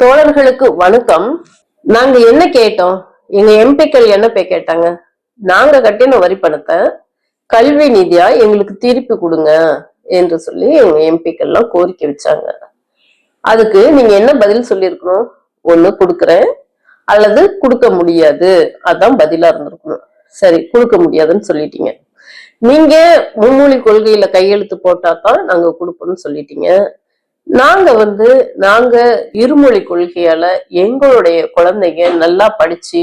தோழர்களுக்கு வணக்கம். நாங்க என்ன கேட்டோம்? எங்க எம்பிக்கள் என்ன பே கேட்டாங்க? நாங்க கட்டின வரி பணத்தை கல்வி நிதியா எங்களுக்கு திருப்பி கொடுங்க என்று சொல்லி எங்க எம்பிக்கள் எல்லாம் கோரிக்கை வச்சாங்க. அதுக்கு நீங்க என்ன பதில் சொல்லியிருக்கணும்? ஒண்ணு கொடுக்குறேன். அல்லது கொடுக்க முடியாது. அதான் பதிலா இருந்திருக்கணும். சரி கொடுக்க முடியாதுன்னு சொல்லிட்டீங்க. நீங்க முன்மொழி கொள்கையில கையெழுத்து போட்டா தான் நாங்க கொடுப்போம்னு சொல்லிட்டீங்க. நாங்க வந்து நாங்க இருமொழி கொள்கையால எங்களுடைய குழந்தைங்க நல்லா படிச்சு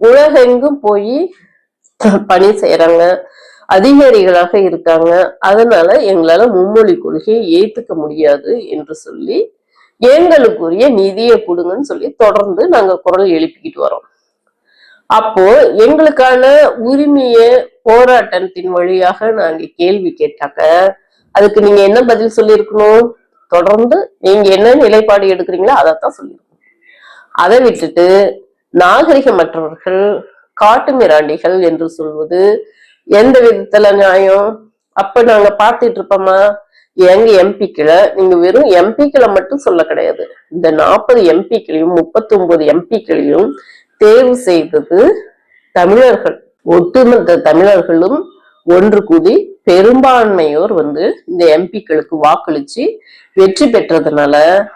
உலகெங்கும் போய் பணி செய்யறாங்க அதிகாரிகளாக இருக்காங்க. அதனால எங்களால மும்மொழி கொள்கையை ஏத்துக்க முடியாது என்று சொல்லி எங்களுக்குரிய நிதியை கொடுங்கன்னு சொல்லி தொடர்ந்து நாங்க குரல் எழுப்பிக்கிட்டு வரோம். அப்போ எங்களுக்கான உரிமைய போராட்டத்தின் வழியாக நாங்க கேள்வி கேட்டாக்க அதுக்கு நீங்க என்ன பதில் சொல்லியிருக்கணும்? தொடர்ந்து நீங்க என்ன நிலைப்பாடு எடுக்கிறீங்களோ அதைத்தான் சொல்லியிருக்கணும் அதை விட்டுட்டு நாகரிகமற்றவர்கள் காட்டு மிராண்டிகள் என்று சொல்வது எந்த விதத்துல நியாயம்? அப்ப நாங்க பார்த்துட்டு இருப்போமா? எங்க எம்பிக்களை நீங்க வெறும் எம்பிக்களை மட்டும் சொல்ல கிடையாது. இந்த நாற்பது எம்பிக்களையும் முப்பத்தி ஒன்பது எம்பிக்களையும் தேர்வு செய்தது தமிழர்கள். ஒட்டுமொத்த தமிழர்களும் ஒன்று கூடி பெரும்பான்மையோர் வந்து இந்த எம்பிக்களுக்கு வாக்களிச்சு வெற்றி பெற்றதுனால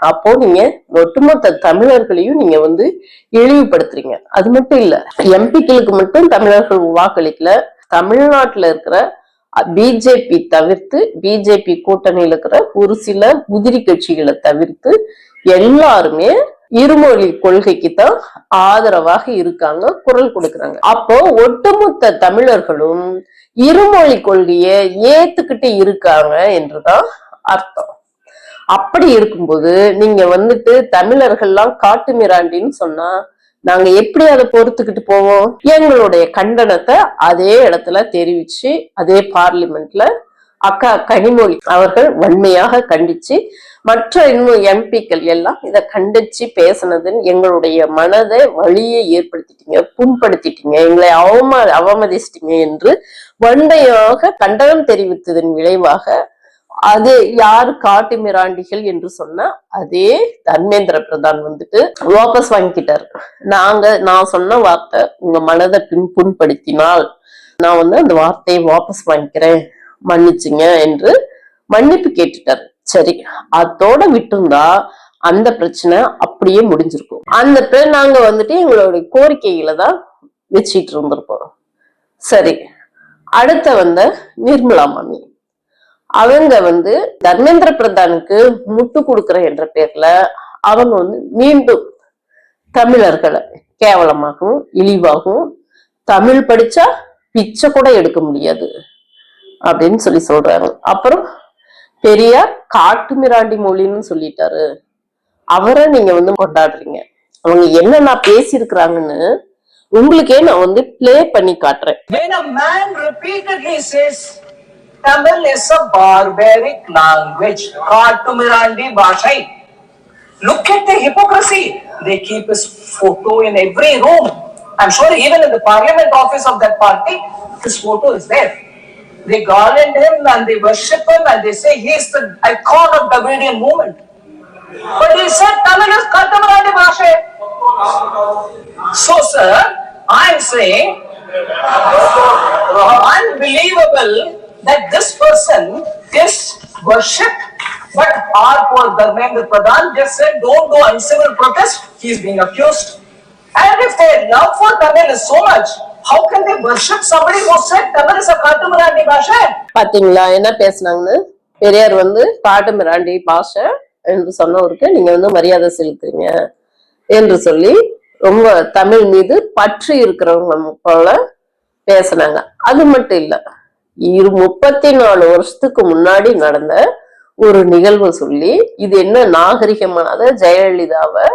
அப்போ நீங்க ஒட்டுமொத்த தமிழர்களையும் நீங்க வந்து இழிவுபடுத்துறீங்க. அது மட்டும் இல்ல எம்பிக்களுக்கு மட்டும் தமிழர்கள் வாக்களிக்கல. தமிழ்நாட்டுல இருக்கிற பிஜேபி தவிர்த்து பிஜேபி கூட்டணியில் இருக்கிற ஒரு சில உதிரி கட்சிகளை தவிர்த்து எல்லாருமே இருமொழி கொள்கைக்கு தான் ஆதரவாக இருக்காங்க குரல் கொடுக்குறாங்க. அப்போ ஒட்டுமொத்த தமிழர்களும் இருமொழி கொள்கையை ஏத்துக்கிட்டு இருக்காங்க என்றுதான் அர்த்தம். அப்படி இருக்கும்போது நீங்க வந்துட்டு தமிழர்கள்லாம் காட்டு மிராண்டின்னு சொன்னா நாங்க எப்படி அதை பொறுத்துக்கிட்டு போவோம்? எங்களுடைய கண்டனத்தை அதே இடத்துல தெரிவிச்சு அதே பார்லிமெண்ட்ல அக்கா கனிமொழி அவர்கள் வன்மையாக கண்டிச்சு மற்ற இன்னும் எம்பிக்கள் எல்லாம் இதை கண்டிச்சு பேசினதுன்னு எங்களுடைய மனதை வழியை ஏற்படுத்திட்டீங்க புண்படுத்திட்டீங்க எங்களை அவம அவமதிச்சிட்டீங்க என்று வன்மையாக கண்டனம் தெரிவித்ததன் விளைவாக அது யார் காட்டு மிராண்டிகள் என்று சொன்னா அதே தர்மேந்திர பிரதான் வந்துட்டு வாபஸ் வாங்கிக்கிட்டாரு. நாங்க நான் சொன்ன வார்த்தை உங்க மனதை பின் புண்படுத்தினால் நான் வந்து அந்த வார்த்தையை வாபஸ் வாங்கிக்கிறேன் மன்னிச்சுங்க என்று மன்னிப்பு கேட்டுட்டாரு. சரி அதோட விட்டுருந்தா அந்த பிரச்சனை அப்படியே முடிஞ்சிருக்கும். அந்த பேர் நாங்க வந்துட்டு எங்களுடைய கோரிக்கைகளை தான் வச்சுட்டு இருந்திருப்போம் சரி அடுத்த வந்த நிர்மலா மாமி. அவங்க வந்து தர்மேந்திர பிரதானுக்கு முட்டு கொடுக்குற என்ற பேர்ல அவங்க வந்து மீண்டும் தமிழர்களை கேவலமாகவும் இழிவாகவும் தமிழ் படிச்சா பிச்சை கூட எடுக்க முடியாது அப்படின்னு சொல்லி சொல்றாங்க. அப்புறம் பெரியார் காட்டுமிராண்டி மொழின்னு சொல்லிட்டாரு அவரை நீங்க வந்து கொண்டாடுறீங்க அவங்க என்னென்ன பேசியிருக்கிறாங்கன்னு உங்களுக்கே நான் வந்து பிளே பண்ணி காட்டுறேன் Tamil is a barbaric language காட்டுமிராண்டி பாஷை Look at the hypocrisy. They keep his photo in every room. I'm sure even in the parliament office of that party, his. They garland him and they worship him and they say he is the icon of Dravidian movement. But he said Tamil is Katumirandi Bhashai. So, sir, I'm saying unbelievable that this person is worshipped. But our poor Dharmendra Pradhan just said, don't do uncivil protest. He's being accused. And if their love for Tamil is so much, how can they worship somebody who said Tamil is a Katumarandi Bhasha? பாத்தீங்களா? என்ன பேசுனாங்கன்னு? பெரியார் வந்து பாட்டு மிராண்டி பாஷை என்று சொன்னவருக்கு நீங்க வந்து மரியாதை செலுத்துறீங்க என்று சொல்லி ரொம்ப தமிழ் மீது பற்று இருக்கிறவங்க போல பேசுனாங்க. அது மட்டும் இல்ல இரு முப்பத்தி நாலு வருஷத்துக்கு முன்னாடி நடந்த ஒரு நிகழ்வு சொல்லி இது என்ன நாகரிகமானத? ஜெயலலிதாவை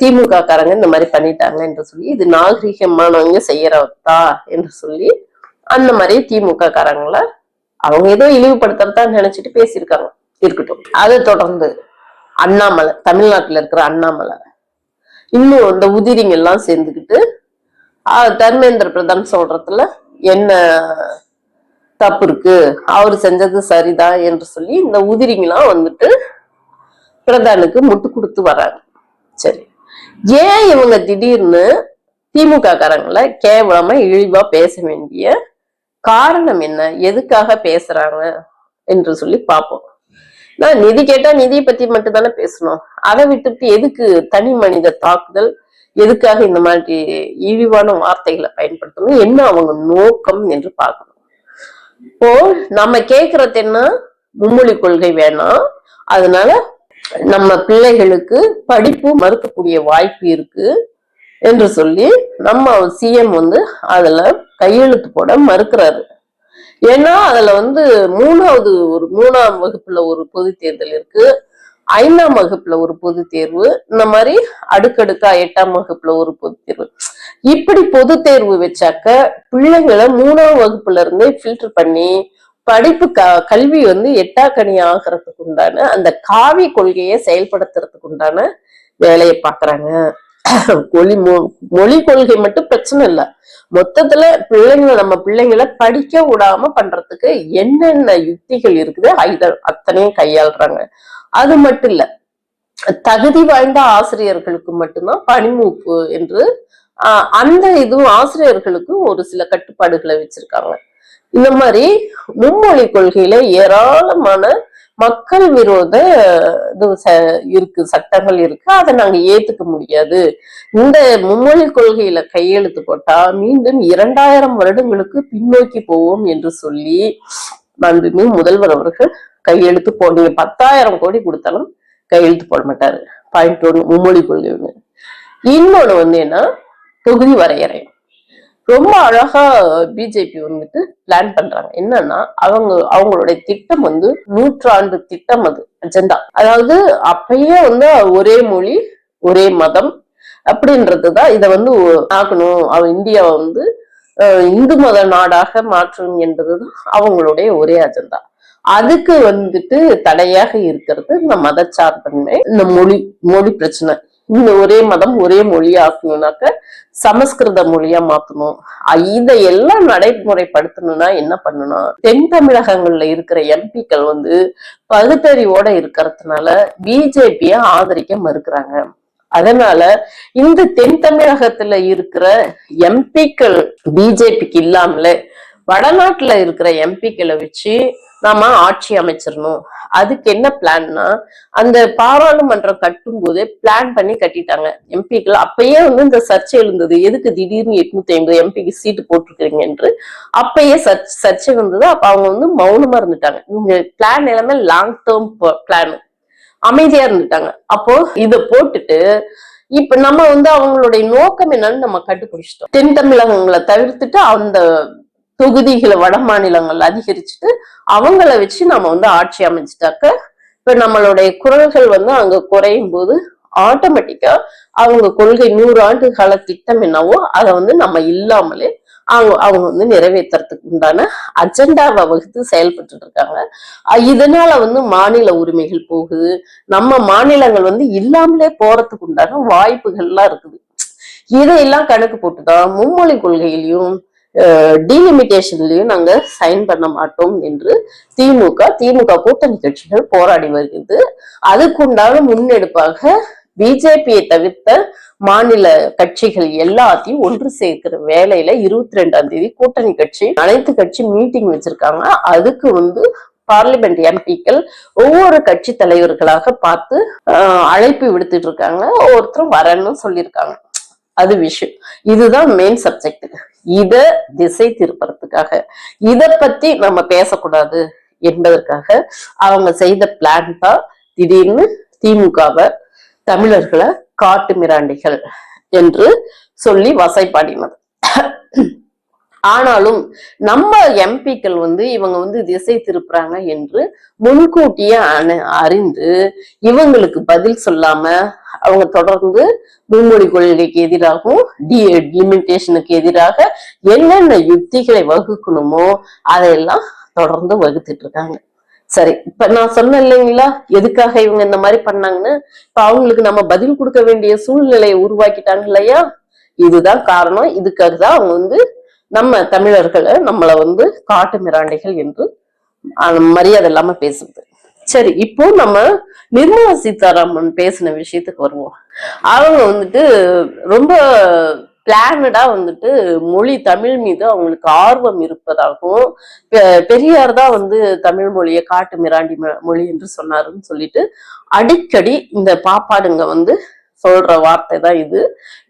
திமுக காரங்க இந்த மாதிரி பண்ணிட்டாங்க என்று சொல்லி இது நாகரிகமானவங்க செய்யறதா என்று சொல்லி அந்த மாதிரி திமுக காரங்கள அவங்க ஏதோ இழிவுபடுத்துறதா நினைச்சிட்டு பேசியிருக்காங்க. இருக்கட்டும். அதை தொடர்ந்து அண்ணாமலை தமிழ்நாட்டுல இருக்கிற அண்ணாமலை. இன்னும் இந்த உதிரிங்க எல்லாம் சேர்ந்துக்கிட்டு தர்மேந்திர பிரதான் சொல்றதுல என்ன தப்பு இருக்கு? அவர் செஞ்சது சரிதான் என்று சொல்லி இந்த உதிரிங்கெல்லாம் வந்துட்டு பிரதானுக்கு முட்டு கொடுத்து வராங்க சரி. ஏன் இவங்க திடீர்னு திமுக காரங்களை கேவலமா இழிவா பேச வேண்டிய காரணம் என்ன? எதுக்காக பேசுறாங்க? என்று சொல்லி பார்ப்போம். நான் நிதி கேட்டா நிதியை பத்தி மட்டும் தானே பேசணும். அதை விட்டுட்டு எதுக்கு தனி மனித தாக்குதல்? எதுக்காக இந்த மாதிரி இழிவான வார்த்தைகளை பயன்படுத்தணும்? என்ன அவங்க நோக்கம் என்று பார்க்கணும். இப்போ நம்ம கேக்குறது என்ன? மும்மொழி கொள்கை வேணாம். அதனால நம்ம பிள்ளைகளுக்கு படிப்பு மறுக்கக்கூடிய வாய்ப்பு இருக்கு என்று சொல்லி நம்ம சிஎம் வந்து அதுல கையெழுத்து போட மறுக்கிறாரு. ஏன்னா அதுல வந்து மூணாவது ஒரு மூணாம் வகுப்புல ஒரு பொது தேர்தல் இருக்கு. ஐந்தாம் வகுப்புல ஒரு பொது தேர்வு. இந்த மாதிரி அடுக்கடுக்கா எட்டாம் வகுப்புல ஒரு பொது தேர்வு. இப்படி பொது தேர்வு வச்சாக்க பிள்ளைங்களை மூணாம் வகுப்புல இருந்தே ஃபில்டர் பண்ணி படிப்பு க கல்வி வந்து எட்டாக்கணி ஆகிறதுக்கு உண்டான அந்த காவி கொள்கையை செயல்படுத்துறதுக்கு உண்டான வேலையை பாக்குறாங்க. மொழி மொ- மொழி கொள்கை மட்டும் பிரச்சனை இல்ல. மொத்தத்துல பிள்ளைங்களை நம்ம பிள்ளைங்களை படிக்க விடாம பண்றதுக்கு என்னென்ன யுக்திகள் இருக்குது இத அத்தனையும் கையாளுறாங்க. அது மட்டும் இல்ல தகுதி வாய்ந்த ஆசிரியர்களுக்கு மட்டும்தான் பணிமூப்பு என்று அந்த இதுவும் ஆசிரியர்களுக்கும் ஒரு சில கட்டுப்பாடுகளை வச்சிருக்காங்க. இந்த மாதிரி மும்மொழி கொள்கையில ஏராளமான மக்கள் விரோத இது ச- இருக்கு சட்டங்கள் இருக்கு. அதை நாங்க ஏத்துக்க முடியாது. இந்த மும்மொழி கொள்கையில கையெழுத்து போட்டா மீண்டும் இரண்டாயிரம் வருடங்களுக்கு பின்னோக்கி போவோம் என்று சொல்லி மாண்புமிகு முதல்வர் அவர்கள் கையெழுத்து போடுங்க பத்தாயிரம் கோடி கொடுத்தாலும் கையெழுத்து போட மாட்டாரு. பாயிண்ட் ஒன்று மும்மொழி கொள்கை. ஒன்று இன்னொன்று வந்து என்ன? தொகுதி வரையறை. ரொம்ப அழகா பிஜேபி வந்துட்டு பிளான் பண்றாங்க. என்னன்னா அவங்க அவங்களுடைய திட்டம் வந்து நூற்றாண்டு திட்டம் அது அஜெண்டா அதாவது அப்பயே வந்து ஒரே மொழி ஒரே மதம் அப்படின்றதுதான் இதை வந்து ஆக்கணும். அவன் இந்தியாவை வந்து இந்து மத நாடாக மாற்றும் என்பதுதான் அவங்களுடைய ஒரே அஜெண்டா அதுக்கு வந்துட்டு தடையாக இருக்கிறது இந்த மதச்சார்பன்மை இந்த மொழி மொழி பிரச்சனை. இந்த ஒரே மதம் ஒரே மொழி ஆக்கணும்னாக்க சமஸ்கிருத மொழியா மாத்தணும். இதை இதையெல்லாம் நடைமுறைப்படுத்தணும்னா என்ன பண்ணணும்? தென் தமிழகங்கள்ல இருக்கிற எம்பிக்கள் வந்து பகுத்தறிவோட இருக்கிறதுனால பிஜேபிய ஆதரிக்க மறுக்கிறாங்க. அதனால இந்த தென் தமிழகத்துல இருக்கிற எம்பிக்கள் பிஜேபிக்கு இல்லாமலே வடநாட்டுல இருக்கிற எம்பிக்களை வச்சு நாம ஆட்சி அமைச்சிடணும். அதுக்கு என்ன பிளான்னா அந்த பாராளுமன்றம் கட்டும் போதே பிளான் பண்ணி கட்டிட்டாங்க. எம்பிக்கள் அப்பயே வந்து இந்த சர்ச்சை எழுந்தது. எதுக்கு திடீர்னு எட்நூத்தி ஐம்பது எம்பிக்கு சீட்டு போட்டிருக்கிறீங்க என்று. அப்பயே சர்ச் சர்ச்சை வந்தது. அப்ப அவங்க வந்து மௌனமா இருந்துட்டாங்க. இவங்க பிளான் எல்லாமே லாங் டேர்ம் பிளான் அமைதியா இருந்துட்டாங்க. அப்போ இத போட்டுட்டு இப்ப நம்ம வந்து அவங்களுடைய நோக்கம் என்னன்னு நம்ம கண்டுபிடிச்சிட்டோம். தென் தமிழகங்களை தவிர்த்துட்டு அந்த தொகுதிகளை வட மாநிலங்கள் அதிகரிச்சுட்டு அவங்கள வச்சு நம்ம வந்து ஆட்சி அமைச்சிட்டாக்க இப்ப நம்மளுடைய குரல்கள் வந்து அங்க குறையும் போது ஆட்டோமேட்டிக்கா அவங்க கொள்கை நூறு ஆண்டு கால திட்டம் என்னவோ அதை வந்து நம்ம இல்லாமலே அவங்க அவங்க வந்து நிறைவேற்றுறதுக்கு உண்டான அஜெண்டாவை வகுத்து செயல்பட்டு இருக்காங்க. இதனால வந்து மாநில உரிமைகள் போகுது. நம்ம மாநிலங்கள் வந்து இல்லாமலே போறதுக்கு உண்டான வாய்ப்புகள்லாம் இருக்குது. இதையெல்லாம் கணக்கு போட்டுதான் மும்மொழி கொள்கையிலையும் டீலிமிட்டேஷன்லையும் நாங்கள் சைன் பண்ண மாட்டோம் என்று திமுக திமுக கூட்டணி கட்சிகள் போராடி வருகிறது. அதுக்குண்டான முன்னெடுப்பாக பிஜேபியை தவிர்த்த மாநில கட்சிகள் எல்லாத்தையும் ஒன்று சேர்க்கிற வேலையில இருபத்தி ரெண்டாம் தேதி கூட்டணி கட்சி அனைத்து கட்சி மீட்டிங் வச்சிருக்காங்க. அதுக்கு வந்து பார்லிமெண்ட் எம்பிக்கள் ஒவ்வொரு கட்சி தலைவர்களாக பார்த்து அழைப்பு விடுத்துட்டு இருக்காங்க. ஒவ்வொருத்தரும் வரணும்னு சொல்லியிருக்காங்க. அது விஷயம். இதுதான் மெயின் சப்ஜெக்ட் இத திசை திருப்பறதுக்காக. இத பத்தி நம்ம பேசக்கூடாது என்பதற்காக அவங்க செய்த பிளான் தான் திடீர்னு திமுகவை தமிழர்களை காட்டு மிராண்டிகள் என்று சொல்லி வசைப்பாடினது. ஆனாலும் நம்ம எம்பிக்கள் வந்து இவங்க வந்து திசை திருப்புறாங்க என்று முன்கூட்டியே அண- அறிந்து இவங்களுக்கு பதில் சொல்லாம அவங்க தொடர்ந்து மும்மொழி கொள்கைக்கு எதிராகவும் டிலிமிட்டேஷனுக்கு எதிராக என்னென்ன யுக்திகளை வகுக்கணுமோ அதையெல்லாம் தொடர்ந்து வகுத்துட்டு இருக்காங்க. சரி இப்ப நான் சொன்னேன் இல்லைங்களா எதுக்காக இவங்க இந்த மாதிரி பண்ணாங்கன்னு? இப்ப அவங்களுக்கு நம்ம பதில் கொடுக்க வேண்டிய சூழ்நிலையை உருவாக்கிட்டாங்க இல்லையா? இதுதான் காரணம். இதுக்காக தான் அவங்க வந்து நம்ம தமிழர்களை நம்மளை வந்து காட்டு மிராண்டிகள் என்று மரியாதை இல்லாம பேசுது சரி இப்போ நம்ம நிர்மலா சீதாராமன் பேசின விஷயத்துக்கு வருவோம். அவங்க வந்துட்டு ரொம்ப பிளானடா வந்துட்டு மொழி தமிழ் மீது அவங்களுக்கு ஆர்வம் இருப்பதாகவும் பெ- பெரியார் தான் வந்து தமிழ் மொழியை காட்டு மிராண்டி ம- மொழி என்று சொன்னாருன்னு சொல்லிட்டு அடிக்கடி இந்த பாப்பாடுங்க வந்து சொல்ற வார்த்தை தான் இது.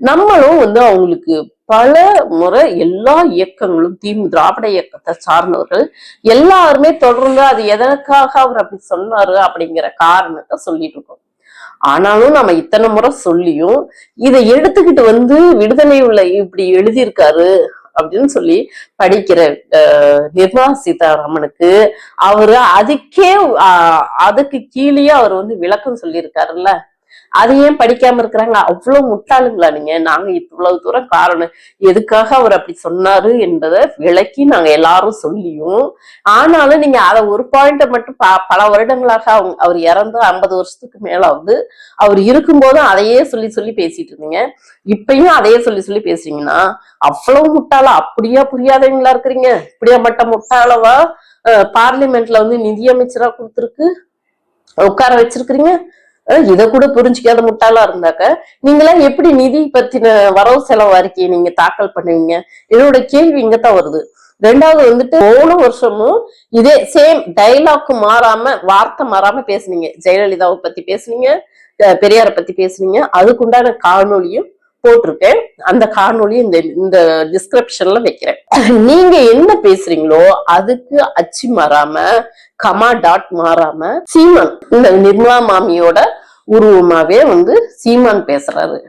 நம்மளும் வந்து அவங்களுக்கு பல முறை எல்லா இயக்கங்களும் தீமு திராவிட இயக்கத்தை சார்ந்தவர்கள் எல்லாருமே தொடர்ந்து அது எதற்காக அவர் அப்படி சொன்னாரு அப்படிங்கிற காரணத்தை சொல்லிட்டு இருக்கோம். ஆனாலும் நம்ம இத்தனை முறை சொல்லியும் இதை எடுத்துக்கிட்டு வந்து விடுதலை உள்ள இப்படி எழுதியிருக்காரு அப்படின்னு சொல்லி படிக்கிற நிர்மலா சீதாராமனுக்கு அவரு அதுக்கே அதுக்கு கீழேயே அவர் வந்து விளக்கம் சொல்லியிருக்காருல்ல. அதை ஏன் படிக்காம இருக்கிறாங்க அவ்வளவு முட்டாளுங்களா நீங்க? நாங்க இவ்வளவு தூரம் காரணம். எதுக்காக அவர் அப்படி சொன்னாரு என்பதை விளக்கி நாங்க எல்லாரும் சொல்லியும் ஆனாலும் நீங்க அதை ஒரு பாயிண்ட மட்டும் ப- பல வருடங்களாக அவங்க அவர் இறந்து ஐம்பது வருஷத்துக்கு மேல வந்து அவர் இருக்கும்போதும் அதையே சொல்லி சொல்லி பேசிட்டு இருந்தீங்க. இப்பயும் அதையே சொல்லி சொல்லி பேசுறீங்கன்னா அவ்வளவு முட்டாளா? அப்படியா புரியாதவங்களா இருக்கிறீங்க? இப்படியா மட்ட முட்டாளவா? பார்லிமெண்ட்ல வந்து நிதியமைச்சரா கொடுத்துருக்கு. உட்கார வச்சிருக்கிறீங்க. இத கூட புரிஞ்சுக்காத முட்டாளா இருந்தாக்க நீங்களாம் எப்படி நிதி பத்தின வரவு செலவு அறிக்கையை நீங்க தாக்கல் பண்ணுவீங்க? என்னோட கேள்வி இங்கதான் வருது. ரெண்டாவது வந்துட்டு மூணு வருஷமும் இதே சேம் டைலாக்கு மாறாம வார்த்தை மாறாம பேசுனீங்க. ஜெயலலிதாவை பத்தி பேசுனீங்க பெரியாரை பத்தி பேசுனீங்க. அதுக்குண்டான காணொளியும் போட்டிருக்கேன். அந்த காணொலி இந்த இந்த டிஸ்கிரிப்ஷன்ல வைக்கிறேன். நீங்க என்ன பேசுறீங்களோ அதுக்கு அச்சு மாறாம கமா டாட் மாறாம சீமான் இந்த நிர்மலா மாமியோட உருவமாவே வந்து சீமான் பேசுறாரு.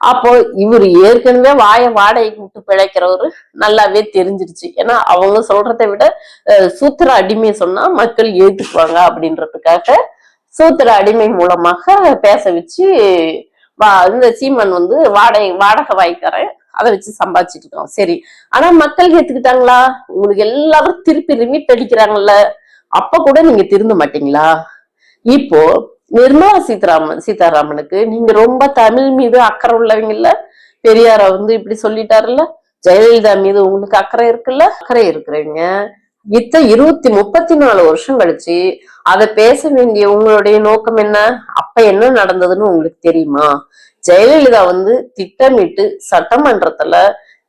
அப்போ இவர் ஏற்கனவே வாய வாடகைக்கு விட்டு பிழைக்கிறவரு நல்லாவே தெரிஞ்சிருச்சு. ஏன்னா அவங்க சொல்றதை விட சூத்திர அடிமை சொன்னா மக்கள் ஏற்றுக்குவாங்க அப்படின்றதுக்காக சூத்திர அடிமை மூலமாக பேச வச்சு இந்த சீமான் வந்து வாடகை வாடகை வாய்க்காரன் அதை வச்சு சம்பாதிச்சிட்டு இருக்கோம் சரி. ஆனா மக்கள் ஏத்துக்கிட்டாங்களா? உங்களுக்கு எல்லாரும் திருப்பி ரிமிட் அடிக்கிறாங்கல்ல. அப்ப கூட நீங்க திருந்த மாட்டீங்களா? இப்போ நிர்மலா சீதாராமன் சீதாராமனுக்கு நீங்க ரொம்ப தமிழ் மீது அக்கறை உள்ளவங்கல்ல. பெரியார வந்து இப்படி சொல்லிட்டாருல்ல. ஜெயலலிதா மீது உங்களுக்கு அக்கறை இருக்குல்ல? அக்கறை இருக்கிறவங்க. இத்த இருபத்தி முப்பத்தி நாலு வருஷம் கழிச்சு அதை பேச வேண்டிய உங்களுடைய நோக்கம் என்ன? அப்ப என்ன நடந்ததுன்னு உங்களுக்கு தெரியுமா? ஜெயலலிதா வந்து திட்டமிட்டு சட்டமன்றத்துல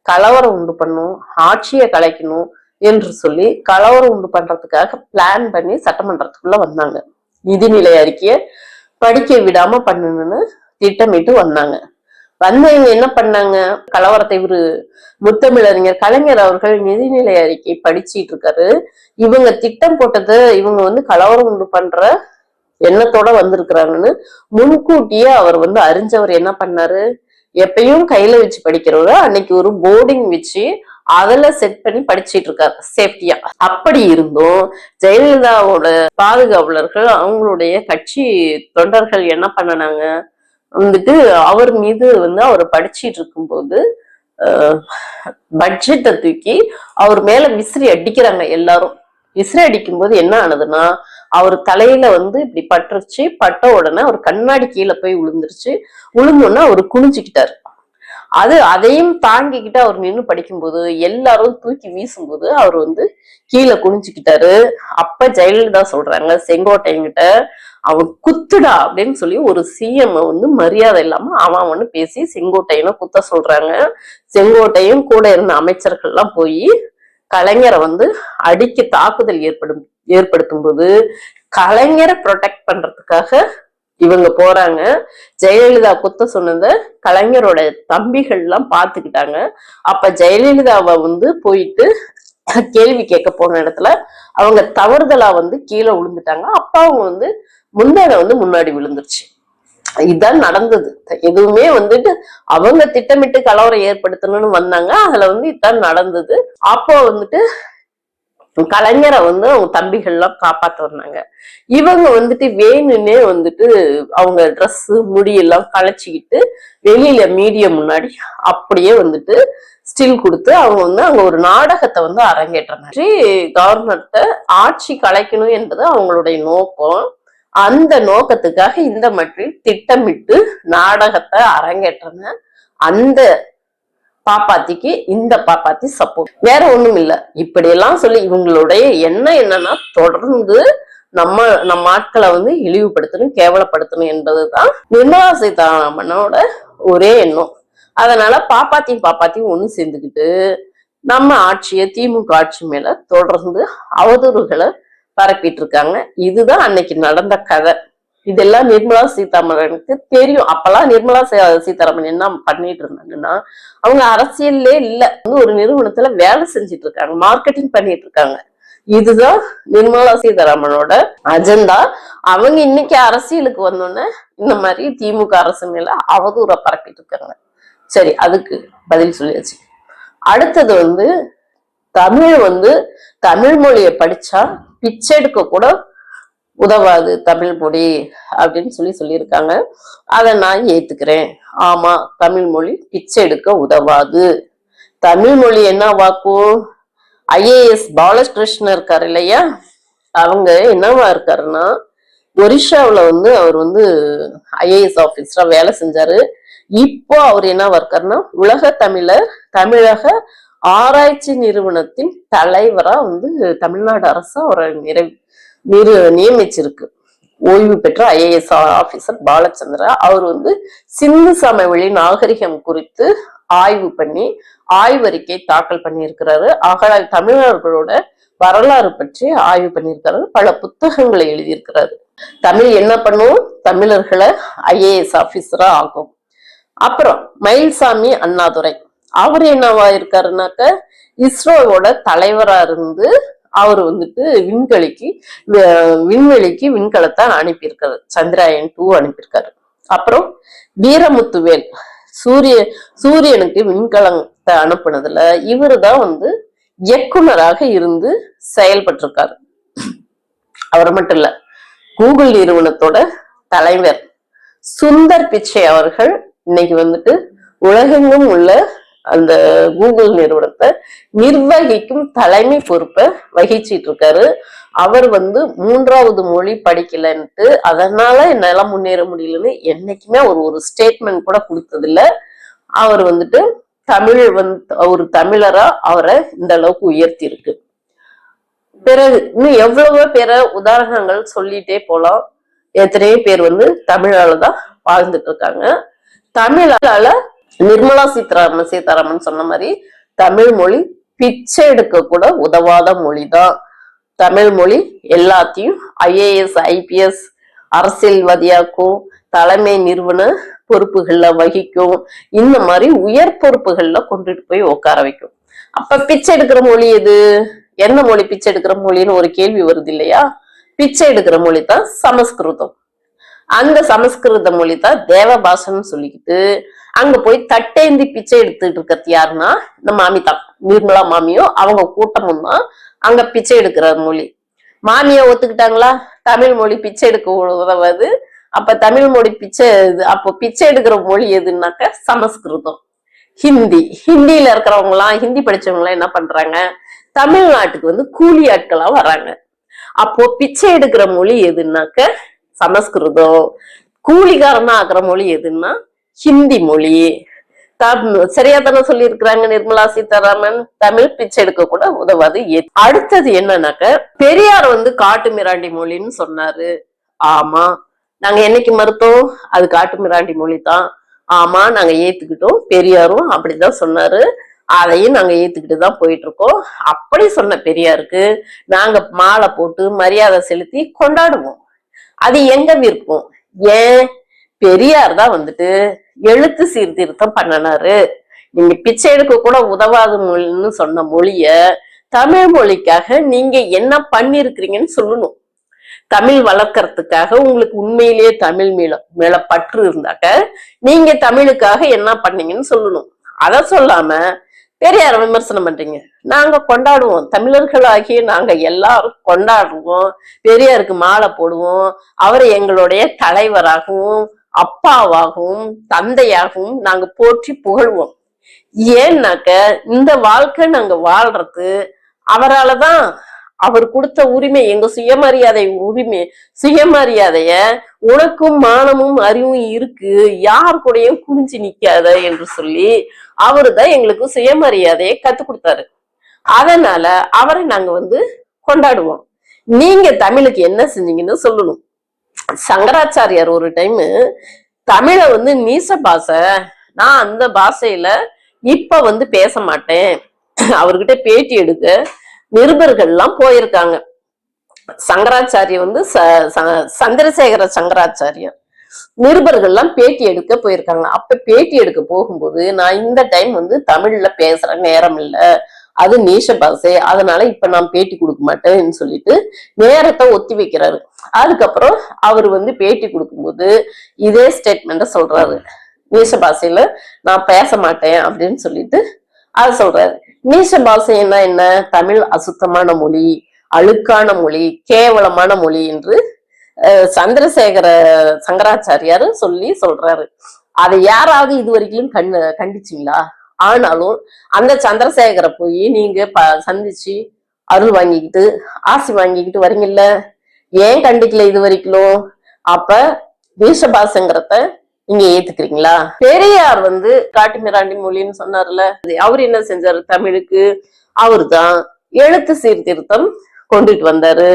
கலவரம் உண்டு பண்ணும் ஆட்சியை கலைக்கணும் என்று சொல்லி கலவரம் உண்டு பண்றதுக்காக பிளான் பண்ணி சட்டமன்றத்துக்குள்ள வந்தாங்க. நிதிநிலை அறிக்கையை படிக்க விடாம பண்ணணும்னு திட்டமிட்டு வந்தாங்க. வந்தவங்க என்ன பண்ணாங்க? கலவரத்தை இவரு முத்தமிழறிஞர் கலைஞர் அவர்கள் நிதிநிலை அறிக்கை படிச்சிட்டு இருக்காரு. இவங்க திட்டம் போட்டது இவங்க வந்து கலவரம் உண்டு பண்ற எண்ணத்தோட வந்திருக்கிறாங்கன்னு முன்கூட்டியே அவர் வந்து அறிஞ்சவர் என்ன பண்ணாரு? எப்பயும் கையில வச்சு படிக்கிறவர். அன்னைக்கு ஒரு போர்டிங் வச்சு அதுல செட் பண்ணி படிச்சிட்டு இருக்காரு. சேஃப்டியா அப்படி இருந்தும் ஜெயலலிதாவோட பாதுகாவலர்கள் அவங்களுடைய கட்சி தொண்டர்கள் என்ன பண்ணனாங்க? வந்துட்டு அவர் மீது வந்து அவர் படிச்சிட்டு இருக்கும்போது பட்ஜெட்டை தூக்கி அவர் மேல விசிறி அடிக்கிறாங்க எல்லாரும். விசிறி அடிக்கும்போது என்ன ஆனதுன்னா அவர் தலையில வந்து இப்படி பட்டுருச்சு. பட்ட உடனே அவர் கண்ணாடி கீழே போய் விழுந்துருச்சு விழுந்தோடனே அவர் குனிஞ்சுக்கிட்டாரு. அது அதையும் தாங்கிக்கிட்டு அவர் நின்று படிக்கும்போது எல்லாரும் தூக்கி வீசும்போது அவர் வந்து கீழே குனிஞ்சுக்கிட்டாரு. அப்ப ஜெயலலிதா சொல்றாங்க செங்கோட்டையன்கிட்ட அவன் குத்துடா அப்படின்னு சொல்லி ஒரு சிஎம் வந்து மரியாதை இல்லாம அவன் அவனு பேசி செங்கோட்டையனை குத்த சொல்றாங்க. செங்கோட்டையும் கூட இருந்த அமைச்சர்கள்லாம் போய் கலைஞரை வந்து அடிக்க தாக்குதல் ஏற்படும் ஏற்படுத்தும் போது கலைஞரை ப்ரொடெக்ட் பண்றதுக்காக இவங்க போறாங்க. ஜெயலலிதா குத்த சொன்னதை கலைஞரோட தம்பிகள் எல்லாம் பாத்துக்கிட்டாங்க அப்ப ஜெயலலிதாவை வந்து போயிட்டு கேள்வி கேட்க போன இடத்துல அவங்க தவறுதலா வந்து கீழே விழுந்துட்டாங்க. அப்ப அவங்க வந்து முந்தானை வந்து முன்னாடி விழுந்துருச்சு. இதுதான் நடந்தது. எதுவுமே வந்துட்டு அவங்க திட்டமிட்டு கலவரம் ஏற்படுத்தணும்னு வந்தாங்க. அதுல வந்து இதுதான் நடந்தது. அப்போ வந்துட்டு கலைஞரை வந்து அவங்க தம்பிகள்லாம் காப்பாத்த வந்தாங்க இவங்க வந்துட்டு வேணும்னே வந்துட்டு அவங்க ட்ரெஸ் முடியெல்லாம் களைச்சிக்கிட்டு வெளியில மீடியா முன்னாடி அப்படியே வந்துட்டு ஸ்டில் கொடுத்து அவங்க வந்து அங்க ஒரு நாடகத்தை வந்து அரங்கேற்றினாங்க. கவர்மெண்ட்டை ஆட்சி கலைக்கணும் என்பது அவங்களுடைய நோக்கம். அந்த நோக்கத்துக்காக இந்த மட்டில் திட்டமிட்டு நாடகத்தை அரங்கேற்றன அந்த பாப்பாத்திக்கு இந்த பாப்பாத்தி சப்போர்ட் வேற ஒண்ணும் இல்ல. இப்படியெல்லாம் சொல்லி இவங்களுடைய எண்ணம் என்னன்னா தொடர்ந்து நம்ம நம்ம ஆட்களை வந்து இழிவுபடுத்தணும் கேவலப்படுத்தணும் என்பதுதான் நிர்மலா சீதாராமனோட ஒரே எண்ணம். அதனால பாப்பாத்தியும் பாப்பாத்தியும் ஒண்ணு சேர்ந்துக்கிட்டு நம்ம ஆட்சியை திமுக ஆட்சி மேல தொடர்ந்து அவதூறுகளை பரப்பிட்டு இருக்காங்க. இதுதான் அன்னைக்கு நடந்த கதை. இதெல்லாம் நிர்மலா சீதாராமனுக்கு தெரியும். அப்பெல்லாம் நிர்மலா சீதாராமன் என்ன பண்ணிட்டு இருந்தாங்கன்னா அவங்க அரசியல்லே இல்ல. வந்து ஒரு நிறுவனத்துல வேலை செஞ்சுட்டு இருக்காங்க மார்க்கெட்டிங் பண்ணிட்டு இருக்காங்க இதுதான் நிர்மலா சீதாராமனோட அஜெண்டா அவங்க இன்னைக்கு அரசியலுக்கு வந்தோடனே இந்த மாதிரி திமுக அரசு மேல அவதூற பரப்பிட்டு இருக்காங்க சரி அதுக்கு பதில் சொல்லியாச்சு. அடுத்தது வந்து தமிழ் வந்து தமிழ் மொழியை படிச்சா பிச்சை எடுக்க கூட உதவாது தமிழ் மொழி அப்படின்னு சொல்லி சொல்லியிருக்காங்க. அதை நான் ஏத்துக்கிறேன். ஆமா தமிழ் மொழி பிச்சை எடுக்க உதவாது. தமிழ் மொழி என்ன வாக்கும் ஐஏஎஸ் பாலகிருஷ்ணன் இருக்காரு இல்லையா? அவங்க என்னவா இருக்காருன்னா ஒரிஷாவில் வந்து அவர் வந்து ஐஏஎஸ் ஆஃபீஸராக வேலை செஞ்சாரு. இப்போ அவர் என்னவா இருக்காருன்னா உலக தமிழர் தமிழக ஆராய்ச்சி நிறுவனத்தின் தலைவரா வந்து தமிழ்நாடு அரசு அவரை நிறை நியமிச்சிருக்கு. ஓய்வு பெற்ற ஐஏஎஸ் ஆபீசர் பாலச்சந்திரா அவர் வந்து சிந்து சமவெளி நாகரிகம் குறித்து ஆய்வு பண்ணி ஆய்வறிக்கை தாக்கல் பண்ணியிருக்கிறாரு. அகல தமிழர்களோட வரலாறு பற்றி ஆய்வு பண்ணியிருக்கிறாரு. பல புத்தகங்களை எழுதியிருக்கிறாரு. தமிழ் என்ன பண்ணும்? தமிழர்களை ஐஏஎஸ் ஆபீசரா ஆகும் அப்புறம் மயில்சாமி அண்ணாதுரை. அவர் என்னவா இருக்காருனாக்க இஸ்ரோவோட தலைவரா இருந்து அவர் வந்துட்டு விண்வெளிக்கு விண்வெளிக்கு விண்கலத்தை அனுப்பியிருக்காரு. சந்திராயன் டூ அனுப்பியிருக்காரு. அப்புறம் வீரமுத்துவேல் சூரிய சூரியனுக்கு விண்கலத்தை அனுப்புனதுல இவர் தான் வந்து இயக்குனராக இருந்து செயல்பட்டிருக்காரு. அவர் மட்டும் இல்ல கூகுள் நிறுவனத்தோட தலைவர் சுந்தர் பிச்சை அவர்கள் இன்னைக்கு வந்துட்டு உலகெங்கும் உள்ள அந்த கூகுள் நிறுவனத்தை நிர்வகிக்கும் தலைமை பொறுப்பை வகிச்சிட்டு இருக்காரு. அவர் வந்து மூன்றாவது மொழி படிக்கலன்ட்டு அதனால என்னால முன்னேற முடியலன்னு என்னைக்குமே அவர் ஒரு ஸ்டேட்மெண்ட் கூட கொடுத்ததில்ல. அவர் வந்துட்டு தமிழ் வந்து ஒரு தமிழரா அவரை இந்த அளவுக்கு உயர்த்தி இருக்கு பிறகு இன்னும் எவ்வளவோ பேரை உதாரணங்கள் சொல்லிட்டே போலாம். எத்தனையோ பேர் வந்து தமிழால தான் வாழ்ந்துட்டு இருக்காங்க. தமிழால நிர்மலா சீதாராமன் சீதாராமன் சொன்ன மாதிரி தமிழ் மொழி பிச்சை எடுக்க கூட உதவாத மொழிதான். தமிழ் மொழி எல்லாத்தையும் ஐஏஎஸ் ஐபிஎஸ் அரசியல்வாதியாக்கும் தலைமை நிறுவன பொறுப்புகள்ல வகிக்கும் இந்த மாதிரி உயர் பொறுப்புகள்ல கொண்டுட்டு போய் உட்கார வைக்கும். அப்ப பிச்சை எடுக்கிற மொழி எது? என்ன மொழி பிச்சை எடுக்கிற மொழின்னு ஒரு கேள்வி வருது இல்லையா? பிச்சை எடுக்கிற மொழி தான் சமஸ்கிருதம். அந்த சமஸ்கிருத மொழி தான் தேவபாஷன்னு சொல்லிக்கிட்டு அங்க போய் தட்டேந்தி பிச்சை எடுத்துட்டு இருக்கிறது யாருன்னா இந்த மாமி நிர்மலா மாமியும் அவங்க கூட்டமும் தான் அங்க பிச்சை எடுக்கிற மொழி. மாமிய ஒத்துக்கிட்டாங்களா? தமிழ் மொழி பிச்சை எடுக்க உதவாது. அப்ப தமிழ் மொழி பிச்சை இது அப்போ பிச்சை எடுக்கிற மொழி எதுனாக்க சமஸ்கிருதம். ஹிந்தி. ஹிந்தியில இருக்கிறவங்க எல்லாம் ஹிந்தி படிச்சவங்க எல்லாம் என்ன பண்றாங்க? தமிழ்நாட்டுக்கு வந்து கூலி ஆட்களா வராங்க. அப்போ பிச்சை எடுக்கிற மொழி எதுனாக்க சமஸ்கிருதம். கூலிகாரனா ஆக்குற மொழி எதுன்னா ஹிந்தி மொழி. தம்- சரியா தானே சொல்லி இருக்கிறாங்க நிர்மலா சீதாராமன்? தமிழ் பிச்சை எடுக்க கூட உதவாது. அடுத்தது என்னன்னாக்க பெரியார் வந்து காட்டு மிராண்டி மொழின்னு சொன்னாரு. ஆமா நாங்க என்னைக்கு மறுத்தோம்? அது காட்டு மிராண்டி மொழி தான். ஆமா நாங்க ஏத்துக்கிட்டோம். பெரியாரும் அப்படிதான் சொன்னாரு. அதையும் நாங்க ஏத்துக்கிட்டு தான் போயிட்டு இருக்கோம் அப்படி சொன்ன பெரியாருக்கு நாங்க மாலை போட்டு மரியாதை செலுத்தி கொண்டாடுவோம். அது எங்க விருப்பம்? ஏன்? பெரியார் தான் வந்துட்டு எழுத்து சீர்திருத்தம் பண்ணினாரு. நீங்க பிச்சை எடுக்க கூட உதவாத மொழின்னு சொன்ன மொழிய தமிழ் மொழிக்காக நீங்க என்ன பண்ணிருக்கிறீங்கன்னு சொல்லணும். தமிழ் வளர்க்கறதுக்காக உங்களுக்கு உண்மையிலேயே தமிழ் மேல மேல பற்று இருந்தாக்க நீங்க தமிழுக்காக என்ன பண்ணீங்கன்னு சொல்லணும். அத சொல்லாம பெரியார விமர்சனம் பண்றீங்க. நாங்க கொண்டாடுவோம். தமிழர்களாகிய நாங்க எல்லாரும் கொண்டாடுவோம். பெரியாருக்கு மாலை போடுவோம். அவரை எங்களுடைய தலைவராகவும் அப்பாவாகவும் தந்தையாகவும் நாங்க போற்றி புகழ்வோம். ஏன்னாக்க இந்த வாழ்க்கை நாங்க வாழ்றது அவராலதான் அவர் கொடுத்த உரிமை எங்க சுயமரியாதை உரிமை சுயமரியாதைய உனக்கும் மானமும் அறிவும் இருக்கு யார் கூடயும் குனிஞ்சு நிக்காத என்று சொல்லி அவருதான் எங்களுக்கு சுயமரியாதையை கத்து கொடுத்தாரு. அதனால அவரை நாங்க வந்து கொண்டாடுவோம். நீங்க தமிழுக்கு என்ன செஞ்சீங்கன்னு சொல்லணும். சங்கராச்சாரியார் ஒரு டைம் தமிழை வந்து நீச பாஷை நான் அந்த பாஷையில இப்ப வந்து பேச மாட்டேன். அவர்கிட்ட பேட்டி எடுக்க நிருபர்கள்லாம் போயிருக்காங்க. சங்கராச்சாரிய வந்து ச- ச- சந்திரசேகர சங்கராச்சாரியார். நிருபர்கள்லாம் பேட்டி எடுக்க போயிருக்காங்க. அப்ப பேட்டி எடுக்க போகும்போது நான் இந்த டைம் வந்து தமிழ்ல பேசுற நேரம் இல்லை. அது நீஷ பாஷை அதனால இப்ப நான் பேட்டி கொடுக்க மாட்டேன்னு சொல்லிட்டு நேரத்தை ஒத்தி வைக்கிறாரு. அதுக்கப்புறம் அவர் வந்து பேட்டி கொடுக்கும்போது இதே ஸ்டேட்மெண்ட சொல்றாரு. நீஷ பாஷையில நான் பேச மாட்டேன் அப்படின்னு சொல்லிட்டு அது சொல்றாரு. நீஷ பாஷைன்னா என்ன? தமிழ் அசுத்தமான மொழி அழுக்கான மொழி கேவலமான மொழி என்று சந்திரசேகர சங்கராச்சாரியார் சொல்லி சொல்றாரு. அதை யாராவது இது வரைக்கும் கண்ணு கண்டிச்சிங்களா? ஆனாலும் அந்த சந்திரசேகரை போய் நீங்க ப சந்திச்சு அருள் வாங்கிக்கிட்டு ஆசி வாங்கிக்கிட்டு வரீங்கல்ல? ஏன் கண்டிக்கல இது வரைக்கும் அப்ப தேசபாசங்கிறத நீங்க ஏத்துக்கிறீங்களா? பெரியார் வந்து காட்டு மிராண்டி மொழின்னு சொன்னார்ல. அது அவர் என்ன செஞ்சாரு? தமிழுக்கு அவர்தான் எழுத்து சீர்திருத்தம் கொண்டுட்டு வந்தாரு.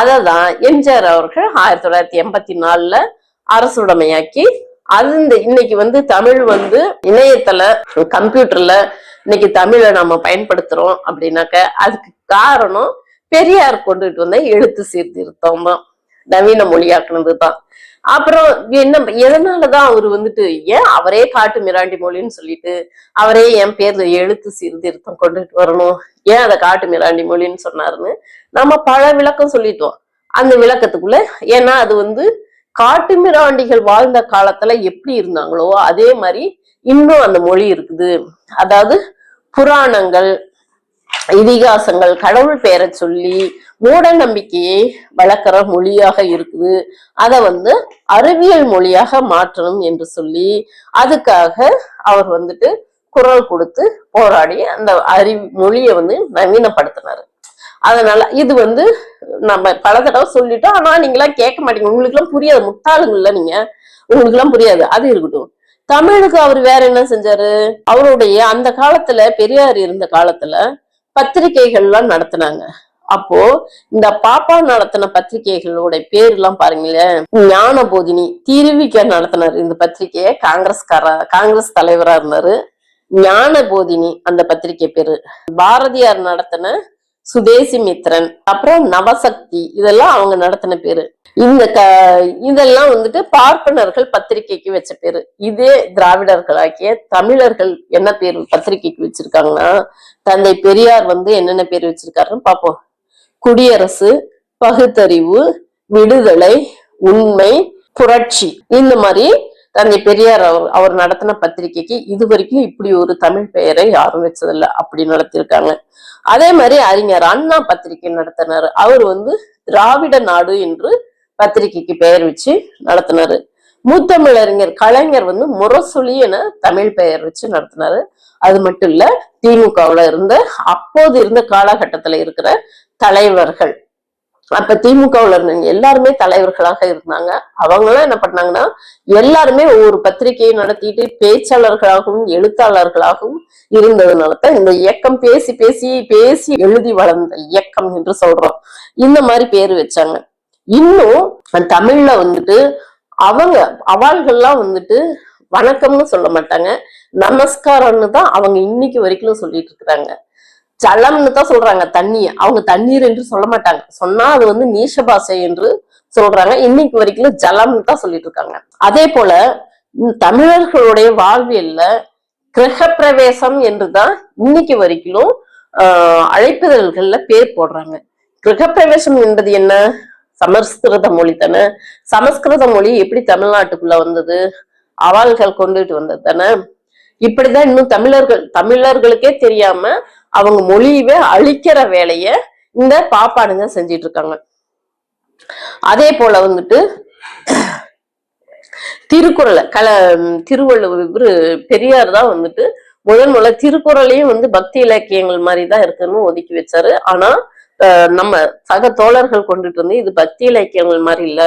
அததான் எம்ஜிஆர் அவர்கள் ஆயிரத்தி தொள்ளாயிரத்தி எண்பத்தி நாலுல அரசுடைமையாக்கி அது இந்த இன்னைக்கு வந்து தமிழ் வந்து இணையத்துல கம்ப்யூட்டர்ல இன்னைக்கு தமிழை நம்ம பயன்படுத்துறோம் அப்படின்னாக்க அதுக்கு காரணம் பெரியார் கொண்டுட்டு வந்த எழுத்து சீர்திருத்தம் தான். நவீன மொழியாக்குனது தான். அப்புறம் என்ன எதனாலதான் அவர் வந்துட்டு ஏன் அவரே காட்டு மிராண்டி மொழின்னு சொல்லிட்டு அவரே என் பேர்ல எழுத்து சீர்திருத்தம் கொண்டுட்டு வரணும்? ஏன் அதை காட்டு மிராண்டி மொழின்னு சொன்னாருன்னு நம்ம பல விளக்கம் சொல்லிட்டோம். அந்த விளக்கத்துக்குள்ள ஏன்னா அது வந்து காட்டு மிராண்டிகள் வாழ்ந்த காலத்துல எப்படி இருந்தாங்களோ அதே மாதிரி இன்னும் அந்த மொழி இருக்குது. அதாவது புராணங்கள் இதிகாசங்கள் கடவுள் பெயரை சொல்லி மூட நம்பிக்கையை வளர்க்குற மொழியாக இருக்குது. அதை வந்து அறிவியல் மொழியாக மாற்றணும் என்று சொல்லி அதுக்காக அவர் வந்துட்டு குரல் கொடுத்து போராடி அந்த அறி மொழியை வந்து நவீனப்படுத்தினாரு. அதனால இது வந்து நம்ம பல தடவை சொல்லிட்டோம். ஆனா நீங்களாம் கேட்க மாட்டீங்க. உங்களுக்கு எல்லாம் புரியாது. முட்டாளுங்கள்ல நீங்க. உங்களுக்கு எல்லாம் புரியாது. அது இருக்கட்டும். தமிழுக்கு அவர் வேற என்ன செஞ்சாரு? அவருடைய அந்த காலத்துல பெரியார் இருந்த காலத்துல பத்திரிகைகள்லாம் நடத்தினாங்க. அப்போ இந்த பாப்பா நடத்தின பத்திரிகைகளோட பேர் எல்லாம் பாருங்களேன். ஞான போதினி திருவிக்க நடத்தினாரு இந்த பத்திரிகையை. காங்கிரஸ்காரா காங்கிரஸ் தலைவரா இருந்தாரு. ஞான போதினி அந்த பத்திரிகை பேரு. பாரதியார் நடத்தின சுதேசி மித்ரன் அப்புறம் நவசக்தி இதெல்லாம் அவங்க நடத்தின பேரு. இந்த க இதெல்லாம் வந்துட்டு பார்ப்பனர்கள் பத்திரிகைக்கு வச்ச பேரு. இதே திராவிடர்களாக்கிய தமிழர்கள் என்ன பேர் பத்திரிகைக்கு வச்சிருக்காங்கன்னா தந்தை பெரியார் வந்து என்னென்ன பேர் வச்சிருக்காருன்னு பார்ப்போம். குடியரசு பகுத்தறிவு விடுதலை உண்மை புரட்சி. இந்த மாதிரி தந்தை பெரியார் அவர் அவர் நடத்தின பத்திரிகைக்கு இது வரைக்கும் இப்படி ஒரு தமிழ் பெயரை யாரும் வச்சதில்ல. அப்படி நடத்தியிருக்காங்க. அதே மாதிரி அறிஞர் அண்ணா பத்திரிகை நடத்தினாரு. அவர் வந்து திராவிட நாடு என்று பத்திரிகைக்கு பெயர் வச்சு நடத்தினாரு. முத்தமிழறிஞர் கலைஞர் வந்து முரசொலி என தமிழ் பெயர் வச்சு நடத்தினாரு. அது மட்டும் இல்ல திமுகவுல இருந்த அப்போது இருந்த காலகட்டத்துல இருக்கிற தலைவர்கள். அப்ப திமுகவுல இருந்தவங்க எல்லாருமே தலைவர்களாக இருந்தாங்க. அவங்களாம் என்ன பண்ணாங்கன்னா எல்லாருமே ஒவ்வொரு பத்திரிகையை நடத்திட்டு பேச்சாளர்களாகவும் எழுத்தாளர்களாகவும் இருந்ததுனாலதான் இந்த இயக்கம் பேசி பேசி பேசி எழுதி வளர்ந்த இயக்கம் என்று சொல்றோம். இந்த மாதிரி பேர் வச்சாங்க. இன்னும் தமிழ்ல வந்துட்டு அவங்க அவாள்கள்லாம் வந்துட்டு வணக்கம்னு சொல்ல மாட்டாங்க. நமஸ்காரம்னு தான் அவங்க இன்னைக்கு வரைக்கும் சொல்லிட்டு இருக்கிறாங்க. ஜலம்னு தான் சொல்றாங்க தண்ணிய அவங்க தண்ணீர் என்று சொல்ல மாட்டாங்க. சொன்னா அது வந்து நீஷ பாஷை என்று சொல்றாங்க. இன்னைக்கு வரைக்கும் ஜலம்னு தான் சொல்லிட்டு இருக்காங்க. அதே போல தமிழர்களுடைய வாழ்வியல்ல கிரகப்பிரவேசம் என்றுதான் இன்னைக்கு வரைக்கும் ஆஹ் பேர் போடுறாங்க. கிரகப்பிரவேசம் என்பது என்ன? சமஸ்கிருத மொழி தானே. சமஸ்கிருத மொழி எப்படி தமிழ்நாட்டுக்குள்ள வந்தது? அவாள்கள் கொண்டுட்டு வந்தது தானே. இப்படிதான் இன்னும் தமிழர்கள் தமிழர்களுக்கே தெரியாம அவங்க மொழியவே அழிக்கிற வேலைய இந்த பாப்பாடுங்க செஞ்சிட்டு இருக்காங்க அதே போல வந்துட்டு திருக்குறளை கல திருவள்ளுவர் இவரு பெரியார் தான் வந்துட்டு முதன் முதல்ல திருக்குறளையும் வந்து பக்தி இலக்கியங்கள் மாதிரி தான் இருக்குன்னு ஒதுக்கி வச்சாரு. ஆனா நம்ம சக தோழர்கள் கொண்டுட்டு வந்து இது பக்தி இலக்கியங்கள் மாதிரி இல்ல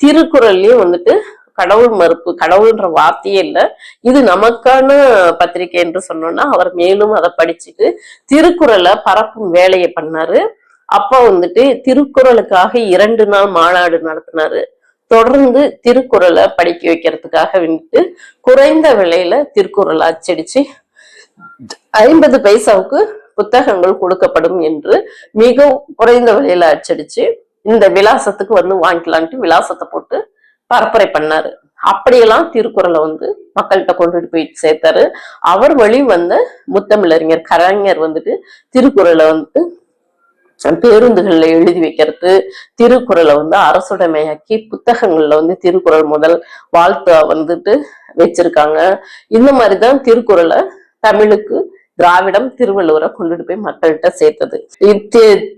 திருக்குறள்லயும் வந்துட்டு கடவுள் மறுப்பு கடவுள்ன்ற வார்த்தையே இல்லை. இது நமக்கான பத்திரிகை என்று சொன்னோம்னா அவர் மேலும் அதை படிச்சுட்டு திருக்குறளை பரப்பும் வேலையை பண்ணாரு. அப்பா வந்துட்டு திருக்குறளுக்காக இரண்டு நாள் மாநாடு நடத்தினாரு. தொடர்ந்து திருக்குறளை படிக்க வைக்கிறதுக்காக வந்துட்டு குறைந்த விலையில திருக்குறளை அச்சடிச்சு ஐம்பது பைசாவுக்கு புத்தகங்கள் கொடுக்கப்படும் என்று மிகவும் குறைந்த விலையில அச்சடிச்சு இந்த விலாசத்துக்கு வந்து வாங்கிக்கலான்ட்டு விலாசத்தை போட்டு பரப்புரை பண்ணாரு. அப்படியெல்லாம் திருக்குறளை வந்து மக்கள்கிட்ட கொண்டுட்டு போயிட்டு சேர்த்தாரு. அவர் வழி வந்த முத்தமிழறிஞர் கலைஞர் வந்துட்டு திருக்குறளை வந்து பேருந்துகள்ல எழுதி வைக்கிறது திருக்குறளை வந்து அரசுடைமையாக்கி புத்தகங்கள்ல வந்து திருக்குறள் முதல் வாழ்த்து வந்துட்டு வச்சிருக்காங்க. இந்த மாதிரிதான் திருக்குறளை தமிழுக்கு திராவிடம் திருவள்ளுவரை கொண்டுட்டு போய் மக்கள்கிட்ட சேர்த்தது.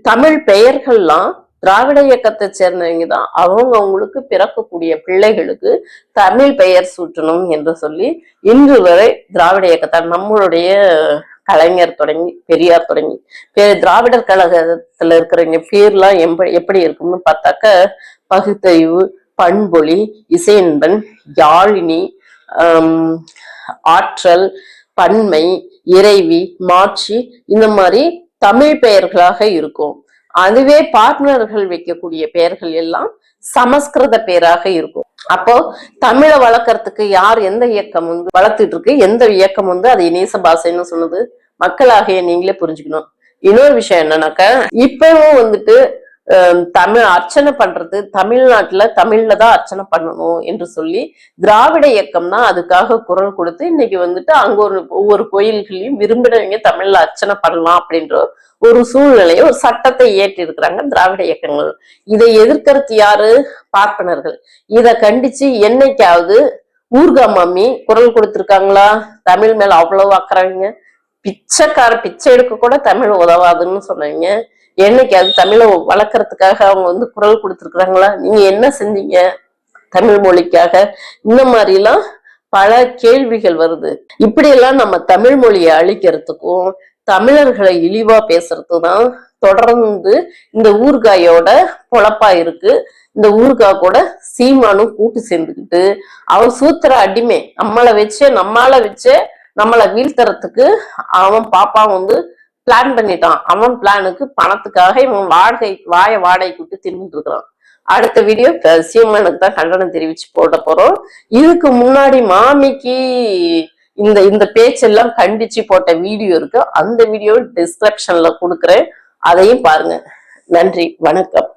தமிழ் பெயர்கள்லாம் திராவிட இயக்கத்தை சேர்ந்தவங்க தான் அவங்க அவங்களுக்கு பிறக்கக்கூடிய பிள்ளைகளுக்கு தமிழ் பெயர் சூட்டணும் என்று சொல்லி இன்று வரை திராவிட இயக்கத்தை நம்மளுடைய கலைஞர் தொடங்கி பெரியார் தொடங்கி திராவிடர் கழகத்துல இருக்கிறவங்க பேர்லாம் எம்ப எப்படி இருக்கும்னு பார்த்தாக்க பகுத்தறிவு பண்பொழி இசையன்பன் யாழினி ஆற்றல் பன்மை இறைவி மாட்சி இந்த மாதிரி தமிழ் பெயர்களாக இருக்கும். அதுவே பார்ட்னர்கள் வைக்கக்கூடிய பெயர்கள் எல்லாம் சமஸ்கிருத பேராக இருக்கும். அப்போ தமிழை வளர்க்கறதுக்கு யார் எந்த இயக்கம் வந்து வளர்த்துட்டு இருக்கு எந்த இயக்கம் வந்து அதை நேச பாஷைன்னு சொன்னது மக்களாகிய நீங்களே புரிஞ்சுக்கணும். இன்னொரு விஷயம் என்னன்னாக்க இப்பவும் வந்துட்டு தமிழ் அர்ச்சனை பண்றது தமிழ்நாட்டுல தமிழ்ல தான் அர்ச்சனை பண்ணணும் என்று சொல்லி திராவிட இயக்கம் தான் அதுக்காக குரல் கொடுத்து இன்னைக்கு வந்துட்டு அங்க ஒரு ஒவ்வொரு கோயில்களையும் விரும்பினவங்க தமிழ்ல அர்ச்சனை பண்ணலாம் அப்படின்ற ஒரு சூழ்நிலையை ஒரு சட்டத்தை ஏற்றி இருக்கிறாங்க திராவிட இயக்கங்கள். இதை எதிர்க்கிறது யாரு? பார்ப்பனர்கள். இதை கண்டிச்சு என்னைக்காவது ஊர்கா மாமி குரல் கொடுத்திருக்காங்களா? தமிழ் மேல அவ்வளவு அக்கறவங்க பிச்சைக்கார பிச்சை எடுக்க கூட தமிழ் உதவாதுன்னு சொன்னீங்க. என்னைக்காவது தமிழை வளர்க்கறதுக்காக அவங்க வந்து குரல் கொடுத்துருக்குறாங்களா? நீங்க என்ன செஞ்சீங்க தமிழ் மொழிக்காக? இந்த மாதிரிலாம் பல கேள்விகள் வருது. இப்படியெல்லாம் நம்ம தமிழ் மொழியை அழிக்கிறதுக்கும் தமிழர்களை இழிவா பேசுறது தான் தொடர்ந்து இந்த ஊர்காயோட பொழப்பா இருக்கு. இந்த ஊர்கா கூட சீமானும் கூட்டு சேர்ந்துக்கிட்டு அவன் சூத்திர அடிமை. நம்மளை வச்சு நம்மால வச்சு நம்மளை வீழ்த்துறதுக்கு அவன் பாப்பா வந்து பிளான் பண்ணிட்டான். அவன் பிளானுக்கு பணத்துக்காக இவன் வாடகை வாய வாடகை விட்டு திரும்பிட்டு இருக்கிறான். அடுத்த வீடியோ சீமானுக்கு தான் கண்டனம் தெரிவிச்சு போட போறோம். இதுக்கு முன்னாடி மாமிக்கு இந்த இந்த பேச்செல்லாம் கண்டிச்சு போட்ட வீடியோ இருக்கு. அந்த வீடியோ டிஸ்கிரிப்ஷன்ல கொடுக்குறேன். அதையும் பாருங்க. நன்றி. வணக்கம்.